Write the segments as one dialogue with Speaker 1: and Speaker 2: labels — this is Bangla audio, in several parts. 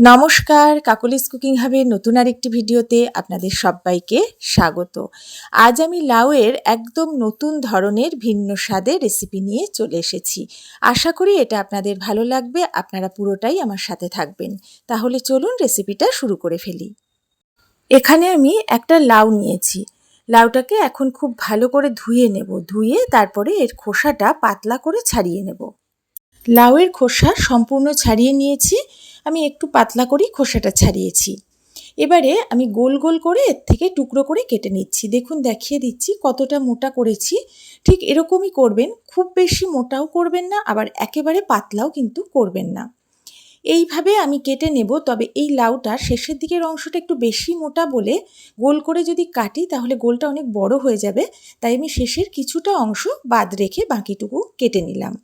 Speaker 1: নমস্কার, কাকলিস কুকিং হাবের নতুন আরেকটি ভিডিওতে আপনাদের সবাইকে স্বাগত। আজ আমি লাউয়ের একদম নতুন ধরনের ভিন্ন স্বাদের রেসিপি নিয়ে চলে এসেছি। আশা করি এটা আপনাদের ভালো লাগবে, আপনারা পুরোটাই আমার সাথে থাকবেন। তাহলে চলুন রেসিপিটা শুরু করে ফেলি। এখানে আমি একটা লাউ নিয়েছি। লাউটাকে এখন খুব ভালো করে ধুয়ে নেব। ধুয়ে তারপরে এর খোসাটা পাতলা করে ছাড়িয়ে নেব। লাউয়ের খোসা সম্পূর্ণ ছাড়িয়ে নিয়েছি। আমি একটু পাতলা করেই খোসাটা ছাড়িয়েছি। এবারে আমি গোল গোল করে এর থেকে টুকরো করে কেটে নিচ্ছি। দেখুন, দেখিয়ে দিচ্ছি কতটা মোটা করেছি। ঠিক এরকমই করবেন, খুব বেশি মোটাও করবেন না, আবার একেবারে পাতলাও কিন্তু করবেন না। এইভাবে আমি কেটে নেব, তবে এই লাউটা শেষের দিকের অংশটা একটু বেশি মোটা বলে গোল করে যদি কাটি, তাহলে গোলটা অনেক বড় হয়ে যাবে। তাই আমি শেষের কিছুটা অংশ বাদ রেখে বাকিটুকু কেটে নিলাম।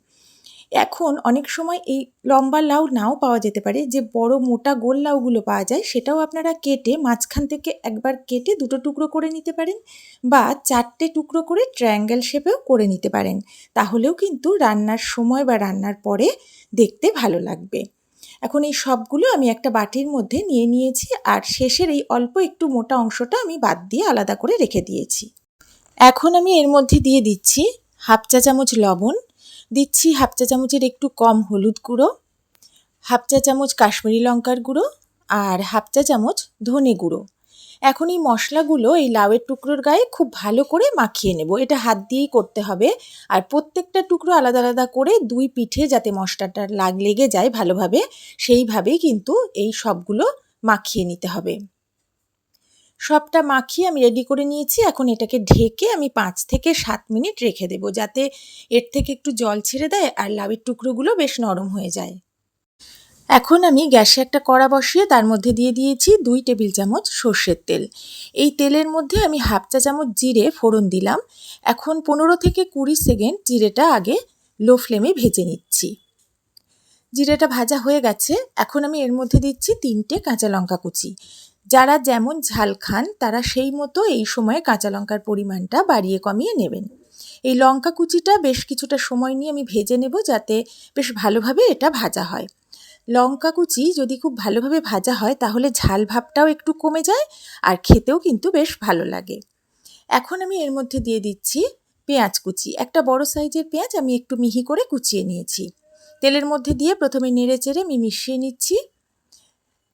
Speaker 1: এখন অনেক সময় এই লম্বা লাউ নাও পাওয়া যেতে পারে, যে বড় মোটা গোল লাউগুলো পাওয়া যায়, সেটাও আপনারা কেটে মাঝখান থেকে একবার কেটে দুটো টুকরো করে নিতে পারেন বা চারটে টুকরো করে ট্রায়াঙ্গেল শেপেও করে নিতে পারেন। তাহলেও কিন্তু রান্নার সময় বা রান্নার পরে দেখতে ভালো লাগবে। এখন এই সবগুলো আমি একটা বাটির মধ্যে নিয়ে নিয়েছি আর শেষের এই অল্প একটু মোটা অংশটা আমি বাদ দিয়ে আলাদা করে রেখে দিয়েছি। এখন আমি এর মধ্যে দিয়ে দিচ্ছি হাফ চা চামচ লবণ দিচ্ছি হাফ চা চামচের একটু কম হলুদ গুঁড়ো, হাফ চা চামচ কাশ্মীরি লঙ্কার গুঁড়ো আর হাফ চা চামচ ধনে গুঁড়ো। এখন এই মশলাগুলো এই লাউয়ের টুকরোর গায়ে খুব ভালো করে মাখিয়ে নেব। এটা হাত দিয়েই করতে হবে আর প্রত্যেকটা টুকরো আলাদা আলাদা করে দুই পিঠে যাতে মশলাটা লাগ, লেগে যায় ভালোভাবে, সেইভাবেই কিন্তু এই সবগুলো মাখিয়ে নিতে হবে। সবটা মাখিয়ে আমি রেডি করে নিয়েছি। এখন এটাকে ঢেকে আমি পাঁচ থেকে সাত মিনিট রেখে দেবো যাতে এর থেকে একটু জল ছেড়ে দেয় আর লাউয়ের টুকরোগুলো বেশ নরম হয়ে যায়। এখন আমি গ্যাসে একটা কড়া বসিয়ে তার মধ্যে দিয়ে দিয়েছি দুই টেবিল চামচ সর্ষের তেল। এই তেলের মধ্যে আমি হাফ চা চামচ জিরে ফোড়ন দিলাম। এখন পনেরো থেকে কুড়ি সেকেন্ড জিরেটা আগে লো ফ্লেমে ভেজে নিচ্ছি। জিরেটা ভাজা হয়ে গেছে। এখন আমি এর মধ্যে দিচ্ছি তিনটে কাঁচা লঙ্কা কুচি। যারা যেমন ঝাল খান, তারা সেই মতো এই সময়ে কাঁচা লঙ্কার পরিমাণটা বাড়িয়ে কমিয়ে নেবেন। এই লঙ্কা কুচিটা বেশ কিছুটা সময় নিয়ে আমি ভেজে নেব যাতে বেশ ভালোভাবে এটা ভাজা হয়। লঙ্কা কুচি যদি খুব ভালোভাবে ভাজা হয়, তাহলে ঝাল ভাবটাও একটু কমে যায় আর খেতেও কিন্তু বেশ ভালো লাগে। এখন আমি এর মধ্যে দিয়ে দিচ্ছি পেঁয়াজ কুচি। একটা বড় সাইজের পেঁয়াজ আমি একটু মিহি করে কুচিয়ে নিয়েছি। তেলের মধ্যে দিয়ে প্রথমে নেড়ে চেড়ে আমি মিশিয়ে নিচ্ছি।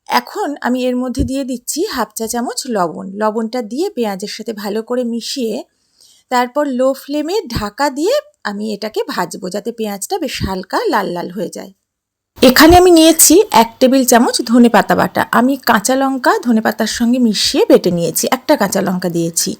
Speaker 1: এখন আমি এর মধ্যে দিয়ে দিচ্ছি হাফ চা চামচ লবণ। লবণটা দিয়ে পেঁয়াজের সাথে ভালো করে মিশিয়ে তারপর লো ফ্লেমে ঢাকা দিয়ে আমি এটাকে ভাজবো যাতে পেঁয়াজটা বেশ হালকা লাল লাল হয়ে যায়। এখানে আমি নিয়েছি এক টেবিল চামচ ধনে পাতা বাটা। আমি কাঁচা লঙ্কা ধনে পাতার সঙ্গে মিশিয়ে বেটে নিয়েছি। একটা কাঁচা লঙ্কা দিয়েছি।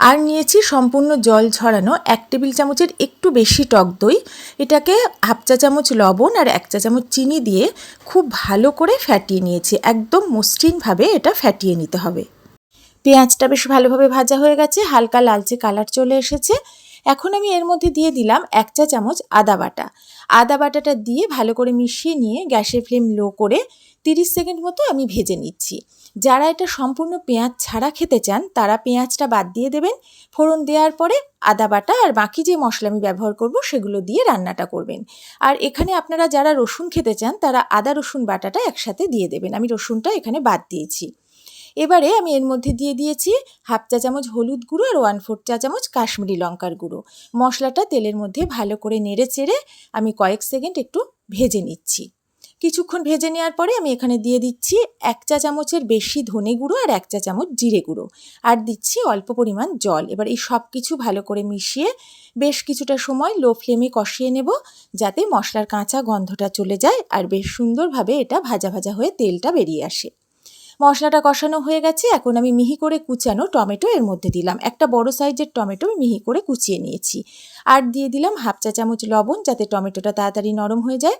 Speaker 1: আর নিয়েছি সম্পূর্ণ জল ছড়ানো এক টেবিল চামচের একটু বেশি টক দই। এটাকে হাফ চা চামচ লবণ আর এক চা চামচ চিনি দিয়ে খুব ভালো করে ফ্যাটিয়ে নিয়েছি। একদম মসৃণভাবে এটা ফ্যাটিয়ে নিতে হবে। পেঁয়াজটা বেশ ভালোভাবে ভাজা হয়ে গেছে। হালকা লালচে কালার চলে এসেছে। এখন আমি এর মধ্যে দিয়ে দিলাম এক চা চামচ আদা বাটা। আদা বাটাটা দিয়ে ভালো করে মিশিয়ে নিয়ে গ্যাসের ফ্লেম লো করে তিরিশ সেকেন্ড মতো আমি ভেজে নিচ্ছি। যারা এটা সম্পূর্ণ পেঁয়াজ ছাড়া খেতে চান, তারা পেঁয়াজটা বাদ দিয়ে দেবেন। ফোড়ন দেওয়ার পরে আদা বাটা আর বাকি যে মশলা আমি ব্যবহার করব, সেগুলো দিয়ে রান্নাটা করবেন। আর এখানে আপনারা যারা রসুন খেতে চান, তারা আদা রসুন বাটাটা একসাথে দিয়ে দেবেন। আমি রসুনটা এখানে বাদ দিয়েছি। এবারে আমি এর মধ্যে দিয়ে দিয়েছি হাফ চা চামচ হলুদ গুঁড়ো আর ওয়ান ফোর চা চামচ কাশ্মীরি লঙ্কার গুঁড়ো। মশলাটা তেলের মধ্যে ভালো করে নেড়ে চেড়ে আমি কয়েক সেকেন্ড একটু ভেজে নিচ্ছি। কিছুক্ষণ ভেজে নেওয়ার পরে আমি এখানে দিয়ে দিচ্ছি এক চা চামচের বেশি ধনে গুঁড়ো আর এক চা চামচ জিরে গুঁড়ো। আর দিচ্ছি অল্প পরিমাণ জল। এবার এই সব কিছু ভালো করে মিশিয়ে বেশ কিছুটা সময় লো ফ্লেমে কষিয়ে নেব যাতে মশলার কাঁচা গন্ধটা চলে যায় আর বেশ সুন্দরভাবে এটা ভাজা ভাজা হয়ে তেলটা বেরিয়ে আসে। মশলাটা কষানো হয়ে গেছে, এখন আমি মিহি করে কুচানো টমেটো এর মধ্যে দিলাম। একটা বড় সাইজের টমেটো আমি মিহি করে কুচিয়ে নিয়েছি। আর দিয়ে দিলাম হাফ চা চামচ লবণ যাতে টমেটোটা তাড়াতাড়ি নরম হয়ে যায়।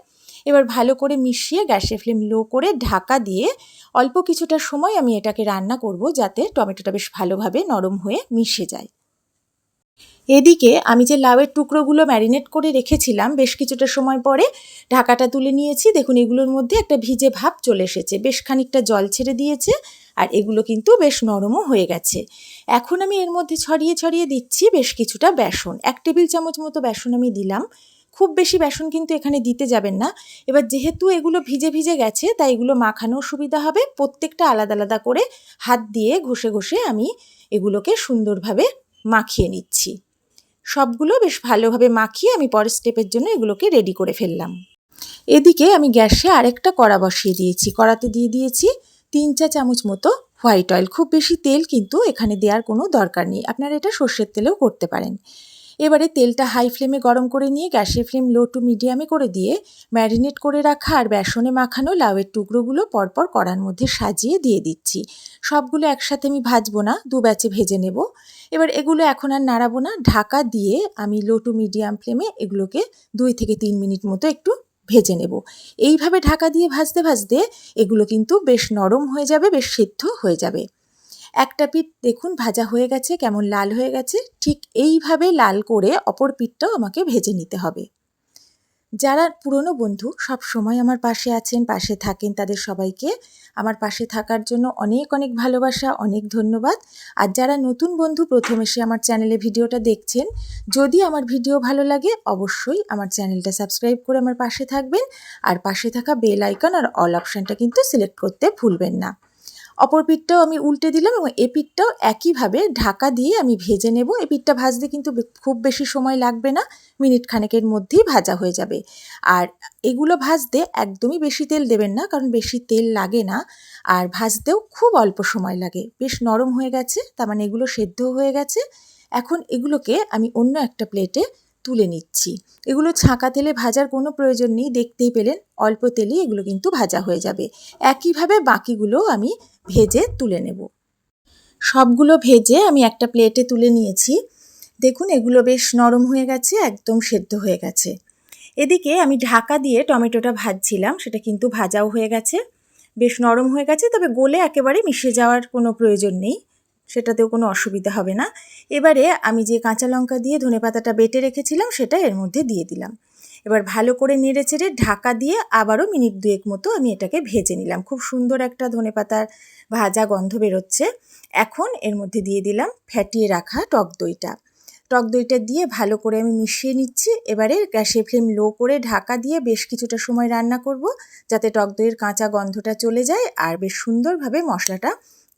Speaker 1: এবার ভালো করে মিশিয়ে গ্যাসের ফ্লেম লো করে ঢাকা দিয়ে অল্প কিছুটা সময় আমি এটাকে রান্না করব যাতে টমেটোটা বেশ ভালোভাবে নরম হয়ে মিশে যায়। এদিকে আমি যে লাউয়ের টুকরোগুলো ম্যারিনেট করে রেখেছিলাম, বেশ কিছুটা সময় পরে ঢাকাটা তুলে নিয়েছি। দেখুন, এগুলোর মধ্যে একটা ভিজে ভাব চলে এসেছে। বেশ খানিকটা জল ছেড়ে দিয়েছে আর এগুলো কিন্তু বেশ নরমও হয়ে গেছে। এখন আমি এর মধ্যে ছড়িয়ে ছড়িয়ে দিচ্ছি বেশ কিছুটা বেসন। এক টেবিল চামচ মতো বেসন আমি দিলাম। খুব বেশি বেসন কিন্তু এখানে দিতে যাবেন না। এবার যেহেতু এগুলো ভিজে ভিজে গেছে, তাই এগুলো মাখানোও সুবিধা হবে। প্রত্যেকটা আলাদা আলাদা করে হাত দিয়ে ঘষে ঘষে আমি এগুলোকে সুন্দরভাবে মাখিয়ে নিচ্ছি। সবগুলো বেশ ভালোভাবে মাখিয়ে আমি পরের স্টেপের জন্য এগুলোকে রেডি করে ফেললাম। এদিকে আমি গ্যাসে আরেকটা কড়া বসিয়ে দিয়েছি। কড়াতে দিয়ে দিয়েছি তিন চা চামচ মতো হোয়াইট অয়েল খুব বেশি তেল কিন্তু এখানে দেওয়ার কোনো দরকার নেই। আপনারা এটা সর্ষের তেলেও করতে পারেন। এবারে তেলটা হাই ফ্লেমে গরম করে নিয়ে গ্যাসের ফ্লেম লো টু মিডিয়ামে করে দিয়ে ম্যারিনেট করে রাখা আর বেসনে মাখানো লাউয়ের টুকরোগুলো পরপর কড়ার মধ্যে সাজিয়ে দিয়ে দিচ্ছি। সবগুলো একসাথে আমি ভাজবো না, দু ব্যাচে ভেজে নেব। এবার এগুলো এখন আর নাড়াবো না, ঢাকা দিয়ে আমি লো টু মিডিয়াম ফ্লেমে এগুলোকে দুই থেকে তিন মিনিট মতো একটু ভেজে নেব। এইভাবে ঢাকা দিয়ে ভাজতে ভাজতে এগুলো কিন্তু বেশ নরম হয়ে যাবে, বেশ সিদ্ধ হয়ে যাবে। একটা পিঠ দেখুন, ভাজা হয়ে গেছে, কেমন লাল হয়ে গেছে। ঠিক এইভাবে লাল করে অপর পিঠটাও আমাকে ভেজে নিতে হবে। যারা পুরনো বন্ধু, সব সময় আমার পাশে আছেন, পাশে থাকেন তাদের সবাইকে আমার পাশে থাকার জন্য অনেক অনেক ভালোবাসা, অনেক ধন্যবাদ। আর যারা নতুন বন্ধু, প্রথম এসে আমার চ্যানেলে ভিডিওটা দেখছেন, যদি আমার ভিডিও ভালো লাগে, অবশ্যই আমার চ্যানেলটা সাবস্ক্রাইব করে আমার পাশে থাকবেন। আর পাশে থাকা বেল আইকন আর অল অপশানটা কিন্তু সিলেক্ট করতে ভুলবেন না। অপর পিঠটাও আমি উল্টে দিলাম এবং এ পিঠটাও একইভাবে ঢাকা দিয়ে আমি ভেজে নেব। এ পিঠটা ভাজতে কিন্তু খুব বেশি সময় লাগবে না, মিনিট খানেকের মধ্যেই ভাজা হয়ে যাবে। আর এগুলো ভাজতে একদমই বেশি তেল দেবেন না, কারণ বেশি তেল লাগে না। আর ভাজতেও খুব অল্প সময় লাগে। বেশ নরম হয়ে গেছে, তার মানে এগুলো সেদ্ধ হয়ে গেছে। এখন এগুলোকে আমি অন্য একটা প্লেটে তুলে নিচ্ছি। এগুলো ছাঁকা তেলে ভাজার কোনো প্রয়োজন নেই, দেখতেই পেলেন অল্প তেলেই এগুলো কিন্তু ভাজা হয়ে যাবে। একইভাবে বাকিগুলো আমি ভেজে তুলে নেব। সবগুলো ভেজে আমি একটা প্লেটে তুলে নিয়েছি। দেখুন, এগুলো বেশ নরম হয়ে গেছে, একদম সেদ্ধ হয়ে গেছে। এদিকে আমি ঢাকা দিয়ে টমেটোটা ভাজছিলাম, সেটা কিন্তু ভাজাও হয়ে গেছে। বেশ নরম হয়ে গেছে, তবে গোলে একেবারে মিশে যাওয়ার কোনো প্রয়োজন নেই। সেটাতেও কোনো অসুবিধা হবে না। এবারে আমি যে কাঁচা লঙ্কা দিয়ে ধনে পাতাটা বেটে রেখেছিলাম, সেটা এর মধ্যে দিয়ে দিলাম। এবার ভালো করে নেড়ে চেড়ে ঢাকা দিয়ে আবারও মিনিট দুয়েক মতো আমি এটাকে ভেজে নিলাম। খুব সুন্দর একটা ধনে পাতার ভাজা গন্ধ বেরোচ্ছে। এখন এর মধ্যে দিয়ে দিলাম ফ্যাটিয়ে রাখা টক দইটা। টক দইটা দিয়ে ভালো করে আমি মিশিয়ে নিচ্ছি। এবারে গ্যাসের ফ্লেম লো করে ঢাকা দিয়ে বেশ কিছুটা সময় রান্না করব, যাতে টক দইয়ের কাঁচা গন্ধটা চলে যায় আর বেশ সুন্দরভাবে মশলাটা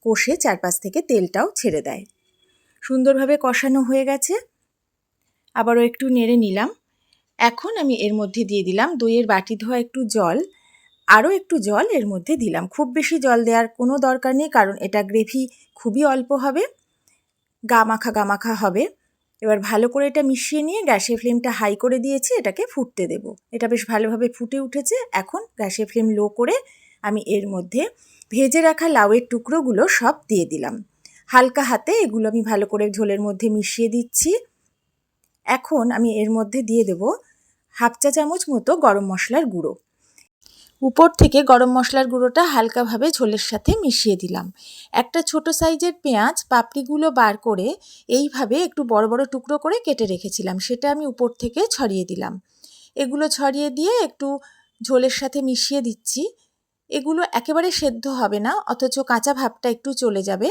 Speaker 1: কষে চারপাশ থেকে তেলটাও ছেড়ে দেয়। সুন্দরভাবে কষানো হয়ে গেছে। আবারও একটু নেড়ে নিলাম। এখন আমি এর মধ্যে দিয়ে দিলাম দইয়ের বাটি ধোয়া একটু জল। আরও একটু জল এর মধ্যে দিলাম। খুব বেশি জল দেওয়ার কোনো দরকার নেই, কারণ এটা গ্রেভি খুবই অল্প হবে। গামাখা গামাখা হবে। এবার ভালো করে এটা মিশিয়ে নিয়ে গ্যাসের ফ্লেমটা হাই করে দিয়েছি, এটাকে ফুটতে দেব। এটা বেশ ভালোভাবে ফুটে উঠেছে। এখন গ্যাসের ফ্লেম লো করে আমি এর মধ্যে ভেজে রাখা লাউয়ের টুকরোগুলো সব দিয়ে দিলাম। হালকা হাতে এগুলো আমি ভালো করে ঝোলের মধ্যে মিশিয়ে দিচ্ছি। এখন আমি এর মধ্যে দিয়ে দেব হাফ চা চামচ মতো গরম মশলার গুঁড়ো। উপর থেকে গরম মশলার গুঁড়োটা হালকাভাবে ঝোলের সাথে মিশিয়ে দিলাম। একটা ছোট সাইজের পেঁয়াজ, পাপড়িগুলো বার করে এইভাবে একটু বড় বড় টুকরো করে কেটে রেখেছিলাম, সেটা আমি উপর থেকে ছড়িয়ে দিলাম। এগুলো ছড়িয়ে দিয়ে একটু ঝোলের সাথে মিশিয়ে দিচ্ছি। এগুলো একেবারে সেদ্ধ হবে না, অথচ কাঁচা ভাবটা একটু চলে যাবে।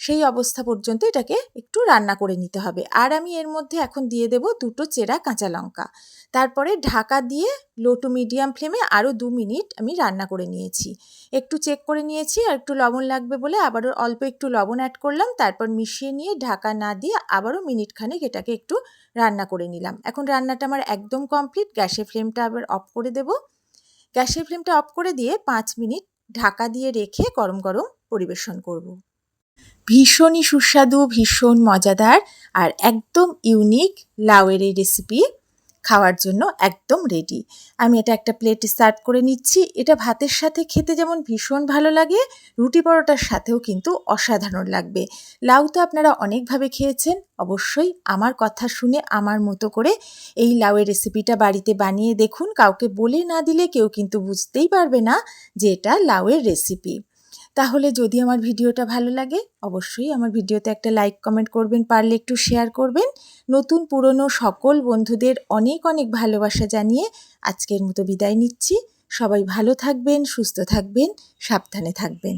Speaker 1: সেই অবস্থা পর্যন্ত এটাকে একটু রান্না করে নিতে হবে। আর আমি এর মধ্যে এখন দিয়ে দেব দুটো চেরা কাঁচা লঙ্কা। তারপরে ঢাকা দিয়ে লো টু মিডিয়াম ফ্লেমে আরও দু মিনিট আমি রান্না করে নিয়েছি। একটু চেক করে নিয়েছি আর একটু লবণ লাগবে বলে আবারও অল্প একটু লবণ অ্যাড করলাম, তারপর মিশিয়ে নিয়ে ঢাকা না দিয়ে আবারও মিনিট খানেক এটাকে একটু রান্না করে নিলাম। এখন রান্নাটা আমার একদম কমপ্লিট গ্যাসের ফ্লেমটা আবার অফ করে দেব। গ্যাসের ফ্লেমটা অফ করে দিয়ে পাঁচ মিনিট ঢাকা দিয়ে রেখে গরম গরম পরিবেশন করব। ভীষণই সুস্বাদু, ভীষণ মজাদার আর একদম ইউনিক লাউয়ের এই রেসিপি খাওয়ার জন্য একদম রেডি আমি এটা একটা প্লেটে সার্ভ করে নিচ্ছি। এটা ভাতের সাথে খেতে যেমন ভীষণ ভালো লাগে, রুটি পরোটার সাথেও কিন্তু অসাধারণ লাগবে। লাউ তো আপনারা অনেকভাবে খেয়েছেন, অবশ্যই আমার কথা শুনে আমার মতো করে এই লাউয়ের রেসিপিটা বাড়িতে বানিয়ে দেখুন। কাউকে বলে না দিলে কেউ কিন্তু বুঝতেই পারবে না যে এটা লাউয়ের রেসিপি তাহলে যদি আমার ভিডিওটা ভালো লাগে, অবশ্যই আমার ভিডিওতে একটা লাইক কমেন্ট করবেন, পারলে একটু শেয়ার করবেন। নতুন, পুরনো সকল বন্ধুদের অনেক অনেক ভালোবাসা জানিয়ে আজকের মতো বিদায় নিচ্ছি। সবাই ভালো থাকবেন, সুস্থ থাকবেন, সাবধানে থাকবেন।